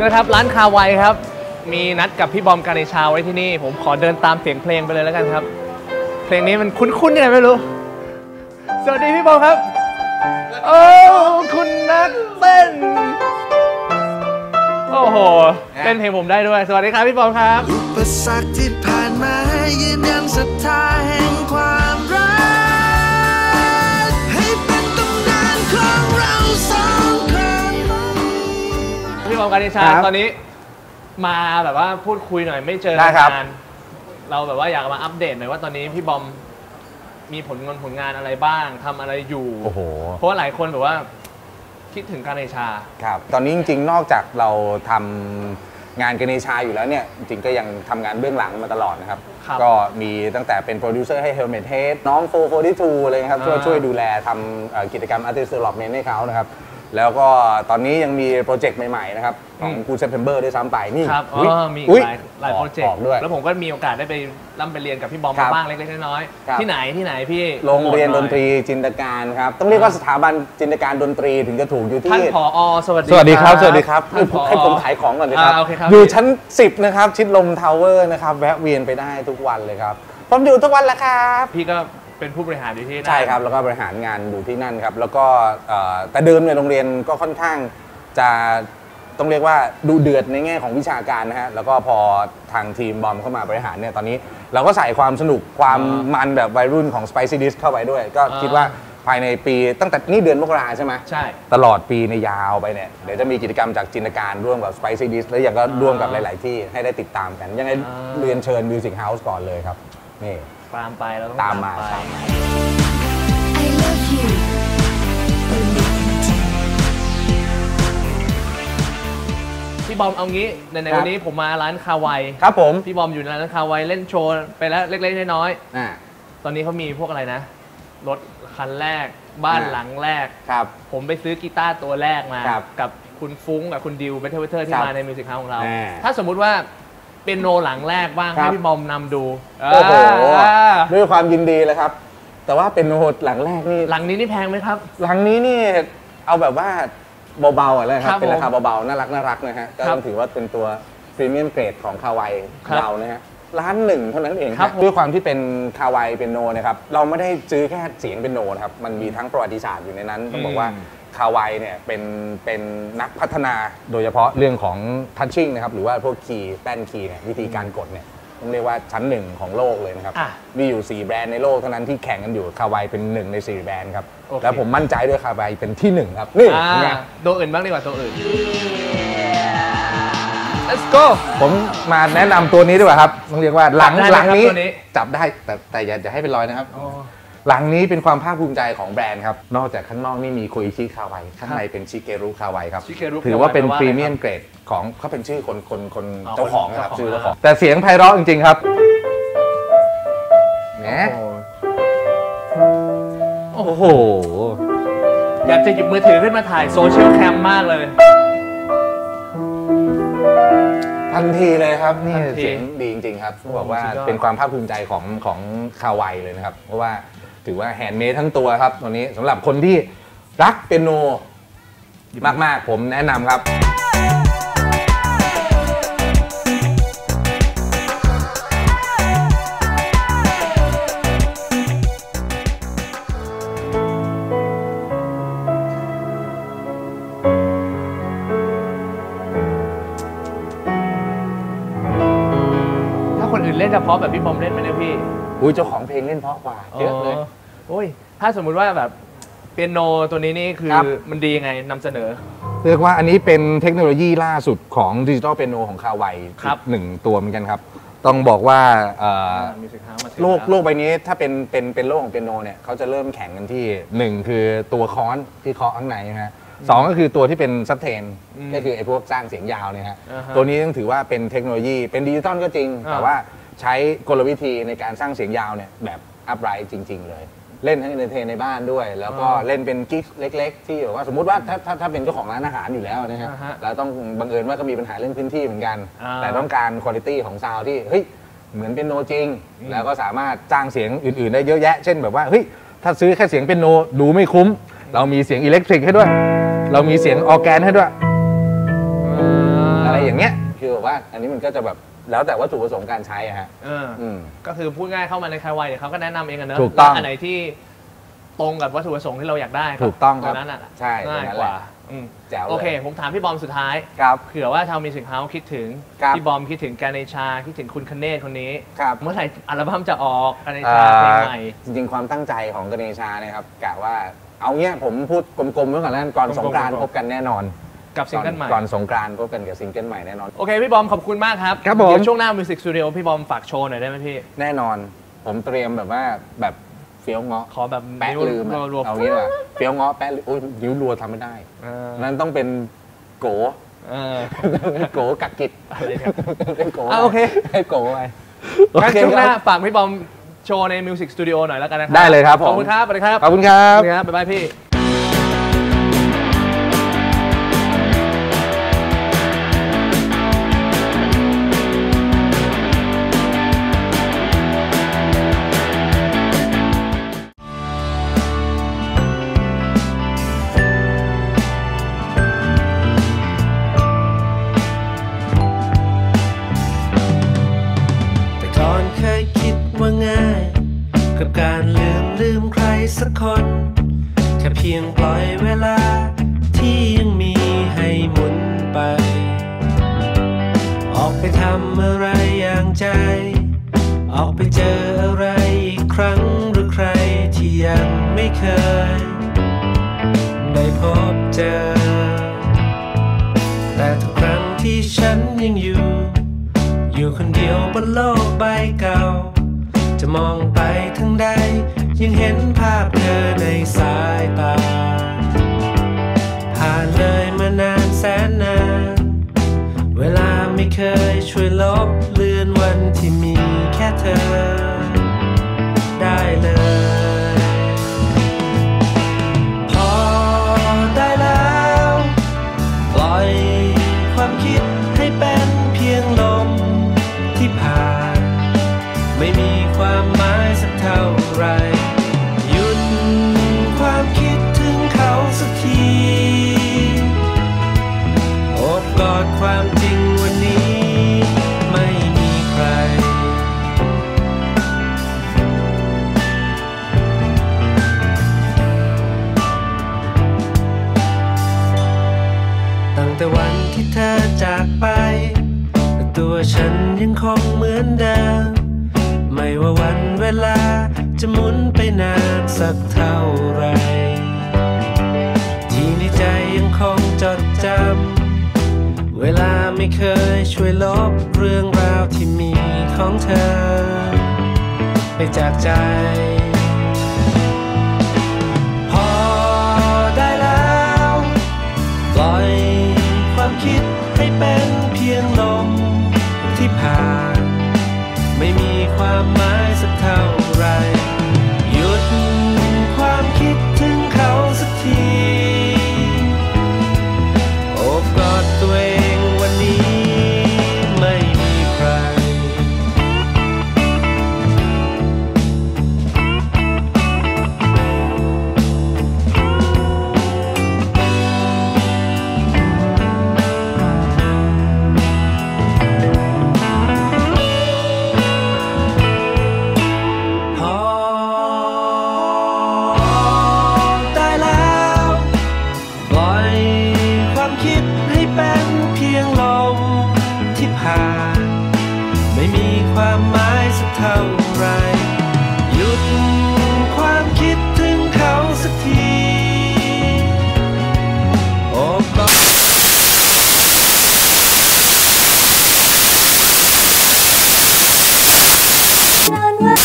งแล้วครับ ร้านคาไวครับ มีนัดกับพี่บอมการิชาไว้ที่นี่ ผมขอเดินตามเสียงเพลงไปเลยแล้วกันครับ เพลงนี้มันคุ้นๆยังไงไม่รู้ สวัสดีพี่บอมครับ โอ้คุณนักเต้น โอ้โหเต้นเพลงผมได้ด้วย สวัสดีครับพี่บอมครับ อุปสรรคที่ผ่านมาให้ยืน การิชาครับตอนนี้ มาแบบว่าพูดคุยหน่อยไม่เจอได้ครับ นานเราแบบว่าอยากมาอัปเดตหน่อยว่าตอนนี้พี่บอมมีผลงานผลงานอะไรบ้างทำอะไรอยู่ โอ้โห เพราะว่าหลายคนแบบว่า คิดถึงการิชา ครับ ตอนนี้จริงๆ นอกจากเราทำงานกเนชาอยู่แล้วเนี่ย จริงๆ ก็ยังทำงานเบื้องหลังมาตลอดนะครับ ครับก็มีตั้งแต่เป็นโปรดิวเซอร์ให้ Helmet Head น้อง 4 42 อะไรนะครับ ช่วยอ่าช่วยดูแลทำเอ่อกิจกรรม Artist Development ให้เขานะครับ แล้วก็ตอนนี้ยังมีโปรเจกต์ใหม่ ๆ นะครับ ของกูเซปเทมเบอร์ด้วยซ้ำไปนี่ครับอ๋อุ๊ยอมีอีอุ๊กยหลายหลายอโปอกรเจกอต์อกด้วย แล้วผมก็มีโอกาสได้ไปร่ำไปเรียนกับพี่บอมครัมาบบ้างเล็กๆน้อยครับๆที่ไหนที่ไหนพี่โรงเรียนโปดโมทหนตรีจินตการครับ ต้องเรียกว่าสถาบันจินตการดนตรีถึงจะถูกอยู่ที่ท่านผอสวัสดีสวัสดีครับ สวัสดีครับท่านผอให้ผมขายของก่อนเลยครับอ่าโอเคครับอยู่ชั้น 10 นะครับ ชิดลมทาวเวอร์นะครับแวะเวียนไปได้ทุกวันเลยครับผมอยู่ทุกวันแล้วครับพี่ก็ เป็นผู้บริหารอยู่ที่นั่น ใช่ครับ แล้วก็บริหารงานอยู่ที่นั่นครับ แล้วก็เอ่อแต่เดิมในยโรงเรียนก็ค่อนข้างจะต้องเรียกว่าดูเดือดในแง่ของวิชาการนะฮะแล้วก็พอทางทีมบอมเข้ามาบริหารเนี่ยตอนนี้ เราก็ใส่ความสนุกความมันแบบวัยรุ่นของ Spicy Dish เข้าไปด้วย ก็คิดว่าภายในปีตั้งแต่นี่เดือนมกราใช่ไหม ใช่ ตลอดปีในยยาวไปเนี่ยเดี๋ยวจะมีกิจกรรมจากจินตการร่วมกับ Spicy Dish แล้วยังก็ร่วมกับหลาย ๆ ที่ให้ได้ติดตามกัน ยังไงอ่าเรียนเชิญ Music House ก่อนเลยครับ นี่ ตามไปเราต้องตามมาไปครับ I love you. Only you. พี่บอมเอางี้ในครัในบวันนี้ผมมาร้านคาไวครับผมพี่บอมอยู่ในร้านคาไวเล่นโชว์ไปแล้วเล็กๆน้อยอ่าๆตอนนี้เขามีพวกอะไรนะ รถคันแรก บ้านอ่าหลังแรก ครับ ผมไปซื้อกีตาร์ตัวแรกมา ครับกับคุณฟุ้งกับคุณดิวเบเทอร์เบเทอร์ที่ครับมาในมิวสิกเฮาส์ของเราอ่าถ้าสมมุติว่า เป็นโนหลังแรกบ้างครัให้บ พี่บอมนำดูโอ้โหอ่าด้วยความยินดีเลยครับ แต่ว่าเป็นโหดหลังแรกนี่หลังนี้นี่แพงไหมครับ หลังนี้นี่เอาแบบว่าเบาๆอะไรคครัรับบ เป็นราคาผมเบาๆน่ารักน่ารักนะฮะก็ครับต้องถือว่าเป็นตัวพรีเมียมเกรดของคาวายครับเรานะฮะร้านหนึ่งเท่านั้นเองครับฮะด้วยความที่เป็นคาวายเป็นโนนะครับเราไม่ได้ซื้อแค่เสียงเป็นโนนะครับมันมีทั้งประวัติศาสตร์อยู่ในนั้นต้องบอกว่า อืม คาวายเนี่ยเป็นเป็นนักพัฒนาโดยเฉพาะเรื่องของทัชชิ่งนะครับหรือว่าพวกคีย์แป้นคีย์เนี่ยวิธีการกดเนี่ยต้องเรียกว่าชั้นหนึ่งของโลกเลยนะครับ อะมีอยู่ 4 แบรนด์ในโลกเท่านั้นที่แข่งกันอยู่คาวายเป็นหนึ่งใน 4 แบรนด์ครับ โอเค แล้วผมมั่นใจด้วยคาวายเป็นที่หนึ่งครับ นี่อ่าไงตัวอื่นบ้างดีกว่าตัวอื่น let's go ผมมาแนะนำตัวนี้ดีกว่าครับ ต้องเรียกว่าหลังจับได้ไหมหลังนี้ครับตัวนี้ จับได้แต่แต่อย่าอย่าให้เป็นรอยนะครับ หลังนี้เป็นความภาคภูมิใจของแบรนด์ครับ นอกจากข้างนอกนี่มีโคอิชิคาวายข้างในเป็นชิเกรุคาวายครับ Shigeru ถือว่าเป็นแปลว่าพอะไรรีเมียคมรับเกรดของเขาเป็นชื่อคนคนคนอ๋อเจ้าของนะครับเจ้าของชื่อเจ้าของ แต่เสียงไพเราะจริง ๆ ครับแหมโอ้โหโอ้โห อยากจะหยิบมือถือขึ้นมาถ่ายโซเชียลแคมมากเลย ทันทีเลยครับ นี่ทันทีเสียงดีจริง ๆ ครับต้องบอกว่าสุดยอด เป็นความภาคภูมิใจของของคาวายเลยนะครับ เพราะว่า ถือว่าแฮนด์เมดทั้งตัวครับตัวนี้สำหรับคนที่รักเปียโนมากๆ ผมแนะนำครับ นอื่นเล่นจะเพราะแบบพี่บอมเล่นไหมเนี่ยพี่อุ้ยเจ้าของเพลงเล่นเพราะกว่าเยอะเลยโอ้ยถ้าสมมุติว่าแบบเปียโนตัวนี้นี่คือครับมันดียังไงนำเสนอ เรียกว่าอันนี้เป็นเทคโนโลยีล่าสุดของดิจิตอลเปียโนของคาวายครับหนึ่งตัวเหมือนกันครับ ต้องบอกว่าเอ่อมิวสิกเฮาส์มาถึงโลกแวโลกใบนี้ถ้าเป็นเป็นเป็นโลกของเปียโนเนี่ยเขาจะเริ่มแข่งกันที่หนึ่งคือตัวค้อนที่เคาะข้างในนะฮะสองก็คือตัวที่เป็นซับเทนอืมก็คือไอ้พวกสร้างเสียงยาวเนี่ยฮะอ่าฮะตัวนี้ต้องถือว่าเป็นเทคโนโลยีเป็นดิจิตอลก็จริงอ่าแต่ว่า ใช้กลวิธีในการสร้างเสียงยาวเนี่ยแบบอัพไรท์จริง ๆ เลย เล่นทั้งเอนเตอร์เทนในบ้านด้วย แล้วก็เล่นเป็นกิ๊กเล็ก ๆ ที่แบบว่าสมมติว่าถ้าถ้าถ้าเป็นเจ้าของร้านอาหารอยู่แล้วนะฮะอ่าฮะแล้วต้องบังเอิญว่าก็มีปัญหาเรื่องพื้นที่เหมือนกัน อ่า แต่ต้องการคุณภาพของซาวด์ที่เฮ้ยเหมือนเป็นโนจริง แล้วก็สามารถจ้างเสียงอื่น ๆ ได้เยอะแยะ เช่นแบบว่าเฮ้ยถ้าซื้อแค่เสียงเป็นโนดูไม่คุ้ม เรามีเสียงอิเล็กทริกให้ด้วย เรามีเสียงออร์แกนให้ด้วยอ่าอย่างเงี้ยคือแบบว่าอันนี้มันก็จะแบบ แล้วแต่วัตถุประสงค์การใช้อะฮะ เอออืม ก็คือพูดง่ายเข้ามาในคายวายเดี๋ยวเขาก็แนะนำเองกันเนอะถูกต้องแล้วอันไหนที่ตรงกับวัตถุประสงค์ที่เราอยากได้ถูกต้องครับตนั้นอะใช่ง่ายตรงนั้นกแหละว่าอืมแจ๋วเลยโอเค ผมถามพี่บอมสุดท้าย ครับ เผื่อว่าชาวมิวสิกเฮาส์คิดถึง ครับ พี่บอมคิดถึงแกเนชา คิดถึงคุณคเนศคนนี้ ครับ เมื่อไหร่อัลบั้มจะออกแกเนเอ่ชาเพลงอใหม่ จริงๆ ความตั้งใจของกเนชาเนี่ยครับกะว่าเอาเงี้ยผมพูดกลมๆไว้ก่อนแล้วกันก่อนกลมๆสงกรานต์กลมๆ พบกันแน่นอน กับซิงเกิลใหม่ ก่อนสงกรานต์พบกันกับซิงเกิลใหม่แน่นอน โอเคพี่บอมขอบคุณมากครับครับผม เดี๋ยวช่วงหน้ามิวสิกสตูดิโอพี่บอมฝากโชว์หน่อยได้ไหมพี่ แน่นอน ผมเตรียมแบบว่าแบบเฟี้ยวเงาะขอแบบแปะนิ้วลืมอะรัวๆเอางี้ดีกว่าเฟี้ยวเงาะแปะลืมโอ้ยนิ้วรัวทำไม่ได้เออนั้นต้องเป็นโกเออ โกกักกิจอะไรเนี่ยให้โกอะโอเค ให้โกไป งั้นโอเคช่วงหน้าครับฝากพี่บอมโชว์ในมิวสิกสตูดิโอหน่อยแล้วกันนะครัได้เลยครับผม ขอบคุณครับสวัสดีครับขอบคุณครับ สวัสดีครับบ๊ายบายพี่ำอะไรอย่างใจ ออกไปเจออะไรอีกครั้งหรือใครที่ยังไม่เคย ได้พบเจอ แต่ทุกครั้งที่ฉันยังอยู่ อยู่คนเดียวบนโลกใบเก่า ลบเลือนวันที่มีแค่เธอ ไป แต่ตัวฉันยังคงเหมือนเดิม ไม่ว่าวันเวลาจะหมุนไปนานสักเท่าไร ที่ในใจยังคงจดจำ เวลาไม่เคยช่วยลบเรื่องราวที่มีของเธอ ไปจากใจพอได้แล้วปล่อยความคิด ผ่าน ไม่มีความ ไม่มีความหมายสักเท่าไร หยุดความคิดถึงเขาสักทีโอ้ก็นอนว่า